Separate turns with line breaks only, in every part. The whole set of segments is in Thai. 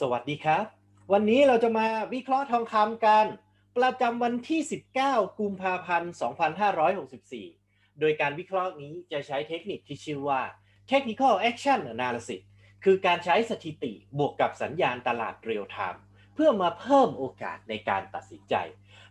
สวัสดีครับ วันนี้เราจะมาวิเคราะห์ทองคำกัน ประจำวันที่ 19 กุมภาพันธ์ 2564 โดยการวิเคราะห์นี้จะใช้เทคนิคที่ชื่อว่า Technical Action Analysis คือการใช้สถิติบวกกับสัญญาณตลาดเรียลไทม์เพื่อมาเพิ่มโอกาสในการตัดสินใจ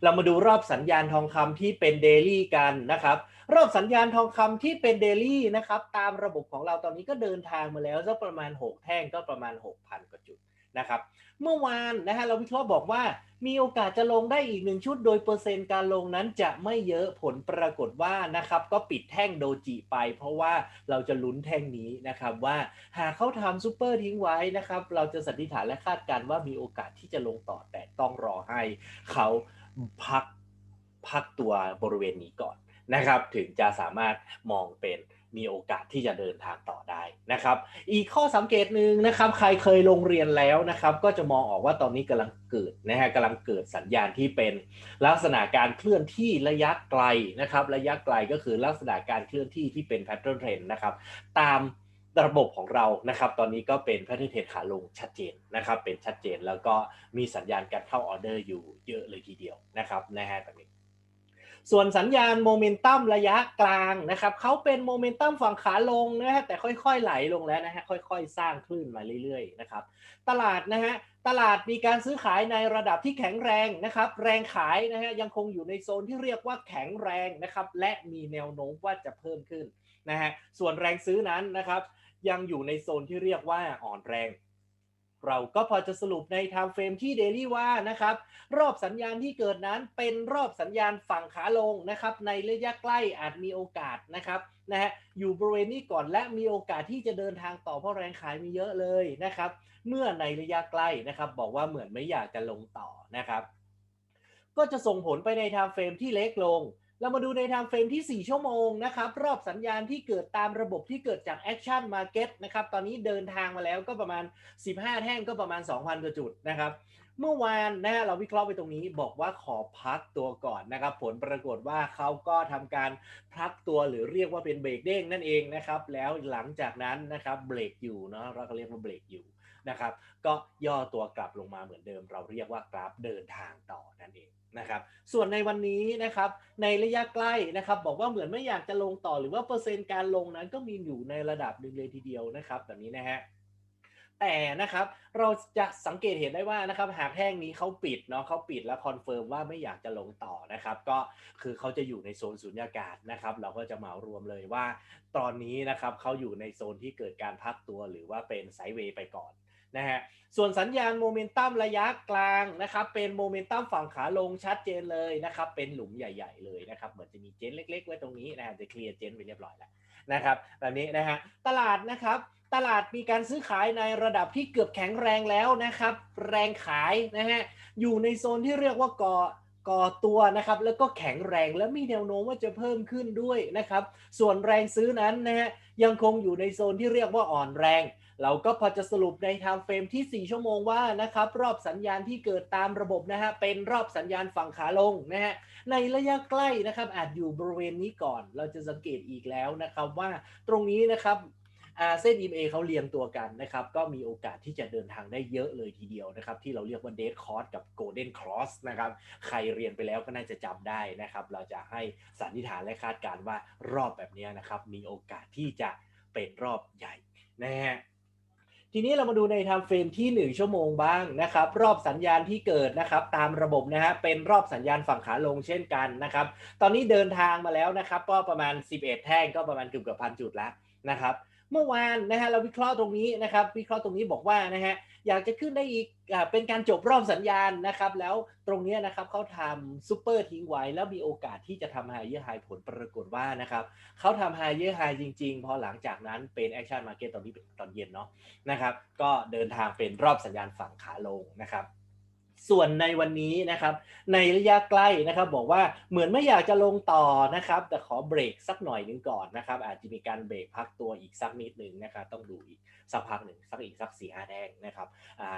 เรามาดูรอบสัญญาณทองคำที่เป็นเดลี่กันนะครับ รอบสัญญาณทองคำที่เป็นเดลี่นะครับ ตามระบบของเราตอนนี้ก็เดินทางมาแล้วสักประมาณ 6 แท่งก็ประมาณ 6,000 กว่าจุด นะครับ เมื่อวานนะฮะเราวิเคราะห์บอกว่ามีโอกาสจะลงได้อีกหนึ่งชุดโดยเปอร์เซ็นต์การลงนั้นจะไม่เยอะผลปรากฏว่านะครับก็ปิดแท่งโดจิไป เพราะว่าเราจะลุ้นแท่งนี้นะครับว่าหากเขาทำซูเปอร์ทิ้งไว้นะครับเราจะสันนิษฐานและคาดการณ์ว่ามีโอกาสที่จะลงต่อแต่ต้องรอให้เขาพักพักตัวบริเวณนี้ก่อนนะครับ ถึงจะสามารถมองเป็น มีโอกาสที่จะเดินทางต่อได้นะครับ อีกข้อสังเกตหนึ่งนะครับ ใครเคยลงเรียนแล้วนะครับ ก็จะมองออกว่าตอนนี้กำลังเกิดนะฮะกำลังเกิดสัญญาณที่เป็นลักษณะการเคลื่อนที่ระยะไกลนะครับ ระยะไกลก็คือลักษณะการเคลื่อนที่ที่เป็น pattern trend นะครับตามระบบของเรานะครับ ตอนนี้ก็เป็น pattern trend ขาลงชัดเจนนะครับ เป็นชัดเจนแล้วก็มีสัญญาณการเข้าออเดอร์อยู่เยอะเลยทีเดียวนะครับนะฮะตอนนี้ ส่วนสัญญาณโมเมนตัมระยะกลางนะครับเขาเป็นโมเมนตัมฝั่งขาลงนะฮะแต่ค่อยๆไหลลงแล้วนะฮะค่อยๆ สร้างคลื่นมาเรื่อยๆนะครับตลาดนะฮะตลาดมีการซื้อขายในระดับที่แข็งแรงนะครับ แรงขายนะฮะยังคงอยู่ในโซนที่เรียกว่าแข็งแรงนะครับ และมีแนวโน้มว่าจะเพิ่มขึ้นนะฮะส่วนแรงซื้อนั้นนะครับ ยังอยู่ในโซนที่เรียกว่าอ่อนแรง เราก็พอจะสรุปใน time frame ที่ daily ว่านะครับ รอบสัญญาณที่เกิดนั้นเป็นรอบสัญญาณฝั่งขาลงนะครับ ในระยะใกล้อาจมีโอกาสนะครับนะฮะอยู่บริเวณนี้ก่อนและมีโอกาสที่จะเดินทางต่อเพราะแรงขายมีเยอะเลยนะครับ เมื่อในระยะใกล้นะครับ บอกว่าเหมือนไม่อยากจะลงต่อนะครับ ก็จะส่งผลไปใน time frame ที่เล็กลง เรามาดูใน time frame ที่ 4 ชั่วโมงนะครับ รอบสัญญาณที่เกิดตามระบบที่เกิดจาก Action Market นะครับ ตอนนี้เดินทางมาแล้วก็ประมาณ 15 แท่งก็ประมาณ 2,000กว่าจุดนะครับ เมื่อวานนะฮะเราวิเคราะห์ไปตรงนี้บอกว่าขอพักตัวก่อนนะครับ ผลปรากฏว่าเขาก็ทำการพักตัวหรือเรียกว่าเป็นเบรกเด้งนั่นเองนะครับ แล้วหลังจากนั้นนะครับเบรกอยู่เนาะเราก็เรียกว่าเบรกอยู่ นะครับ ก็ย่อตัวกลับลงมาเหมือนเดิม เราเรียกว่ากราฟเดินทางต่อนั่นเองนะครับส่วนในวันนี้นะครับในระยะใกล้นะครับบอกว่าเหมือนไม่อยากจะลงต่อหรือว่าเปอร์เซ็นต์การลงนั้นก็มีอยู่ในระดับหนึ่งเลยทีเดียวนะครับแบบนี้นะฮะแต่นะครับเราจะสังเกตเห็นได้ว่านะครับหากแท่งนี้เขาปิดเนาะเขาปิดแล้วคอนเฟิร์มว่าไม่อยากจะลงต่อนะครับก็คือเขาจะอยู่ในโซนสุญญากาศนะครับเราก็จะเหมารวมเลยว่า ตอนนี้นะครับเขาอยู่ในโซนที่เกิดการพักตัวหรือว่าเป็นไซด์เวย์ไปก่อน นะฮะส่วนสัญญาณโมเมนตัมระยะกลางนะครับเป็นโมเมนตัมฝั่งขาลงชัดเจนเลยนะครับเป็นหลุมใหญ่ ๆ เลยนะครับเหมือนจะมีเจนเล็ก ๆ ไว้ตรงนี้นะฮะจะเคลียร์เจนไปเรียบร้อยแล้วนะครับแบบนี้นะฮะตลาดนะครับตลาดมีการซื้อขายในระดับที่เกือบแข็งแรงแล้วนะครับ แรงขายนะฮะอยู่ในโซนที่เรียกว่าก่อก่อตัวนะครับแล้วก็แข็งแรงและมีแนวโน้มว่าจะเพิ่มขึ้นด้วยนะครับ ส่วนแรงซื้อนั้นนะฮะยังคงอยู่ในโซนที่เรียกว่าอ่อนแรง เราก็พอจะสรุปใน time frame ที่ 4 ชั่วโมงว่านะครับรอบสัญญาณที่เกิดตามระบบนะฮะเป็นรอบสัญญาณฝั่งขาลงนะฮะในระยะใกล้นะครับอาจอยู่บริเวณนี้ก่อน เราจะสังเกตอีกแล้วนะครับว่าตรงนี้นะครับเส้น EMA เขาเรียงตัวกันนะครับ ก็มีโอกาสที่จะเดินทางได้เยอะเลยทีเดียวนะครับ ที่เราเรียกว่า Dead Cross กับ Golden Cross นะครับ ใครเรียนไปแล้วก็น่าจะจำได้นะครับ เราจะให้สันนิษฐานและคาดการณ์ว่ารอบแบบนี้นะครับ มีโอกาสที่จะเป็นรอบใหญ่นะฮะ ทีนี้เรามาดูในไทม์เฟรมที่ 1 ชั่วโมงบ้างนะครับ รอบสัญญาณที่เกิดนะครับ ตามระบบนะฮะเป็นรอบสัญญาณฝั่งขาลงเช่นกันนะครับ ตอนนี้เดินทางมาแล้วนะครับ ก็ประมาณ 11 แท่งก็ประมาณเกือบกับพันจุดแล้วนะครับ เมื่อวานนะฮะเราวิเคราะห์ตรงนี้นะครับ วิเคราะห์ตรงนี้บอกว่านะฮะอยากจะขึ้นได้อีกเป็นการจบรอบสัญญาณนะครับ แล้วตรงนี้นะครับเขาทำซูเปอร์ทิ้งไว้ แล้วมีโอกาสที่จะทำไฮเยอร์ไฮผลปรากฏว่านะครับเขาทำไฮเยอร์ไฮจริงๆ พอหลังจากนั้นเป็นแอคชั่นมาเก็ตตอนนี้เป็นตอนเย็นเนาะนะครับ ก็เดินทางเป็นรอบสัญญาณฝั่งขาลงนะครับ ส่วนในวันนี้นะครับ ในระยะใกล้นะครับ บอกว่าเหมือนไม่อยากจะลงต่อนะครับ แต่ขอเบรกสักหน่อยหนึงก่อนนะครับ อาจจะมีการเบรกพักตัวอีกสักนิดหนึ่งนะครับ ต้องดูอีกสักพักหนึ่งสักอีกสักสี่ห้าแดงนะครับ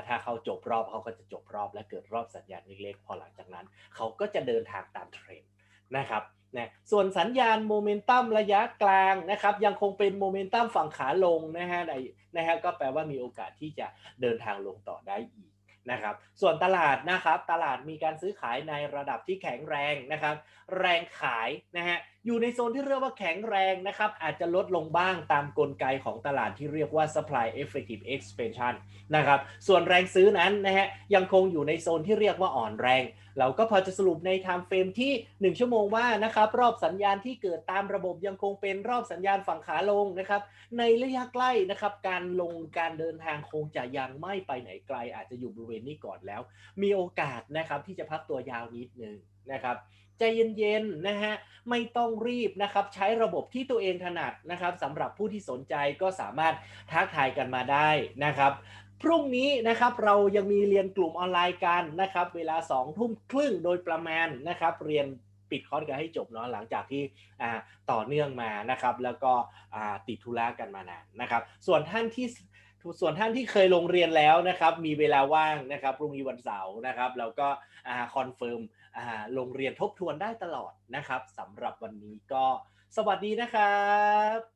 ถ้าเขาจบรอบเขาก็จะจบรอบและเกิดรอบสัญญาณเล็กๆพอหลังจากนั้น เขาก็จะเดินทางตามเทรนด์นะครับนะส่วนสัญญาณโมเมนตัมระยะกลางนะครับยังคงเป็นโมเมนตัมฝั่งขาลงนะฮะในนะฮะก็แปลว่ามีโอกาสที่จะเดินทางลงต่อได้อีก นะครับ ส่วนตลาดนะครับ ตลาดมีการซื้อขายในระดับที่แข็งแรงนะครับ แรงขายนะฮะ อยู่ในโซนที่เรียกว่าแข็งแรงนะครับ อาจจะลดลงบ้างตามกลไกของตลาดที่เรียกว่า supply effective expansion นะครับ ส่วนแรงซื้อนั้นนะฮะ ยังคงอยู่ในโซนที่เรียกว่าอ่อนแรงเราก็พอจะสรุปใน time frame ที่ 1 ชั่วโมงว่านะครับรอบสัญญาณที่เกิดตามระบบยังคงเป็นรอบสัญญาณฝั่งขาลงนะครับ ในระยะใกล้นะครับการลงการเดินทางคงจะยังไม่ไปไหนไกล อาจจะอยู่บริเวณนี้ก่อนแล้ว มีโอกาสนะครับที่จะพักตัวยาวนิดนึงนะครับใจเย็นๆนะฮะไม่ต้องรีบนะครับใช้ระบบที่ตัวเองถนัดนะครับสำหรับผู้ที่สนใจก็สามารถทักทายกันมาได้นะครับ พรุ่งนี้นะครับเรายังมีเรียนกลุ่มออนไลน์กันนะครับ เวลา2องทุ่มครึ่งโดยประมาณนะครับ เรียนปิดคอร์สกันให้จบเนาะหลังจากที่ต่อเนื่องมานะครับ แล้วก็ติดธุระกันมานานนะครับ ส่วนท่านที่ส่วนท่านที่เคยลงเรียนแล้วนะครับ มีเวลาว่างนะครับพรุ่งนี้วันเสาร์นะครับแล้วก็คอนเฟิร์มลงเรียนทบทวนได้ตลอดนะครับสำหรับวันนี้ก็สวัสดีนะครับ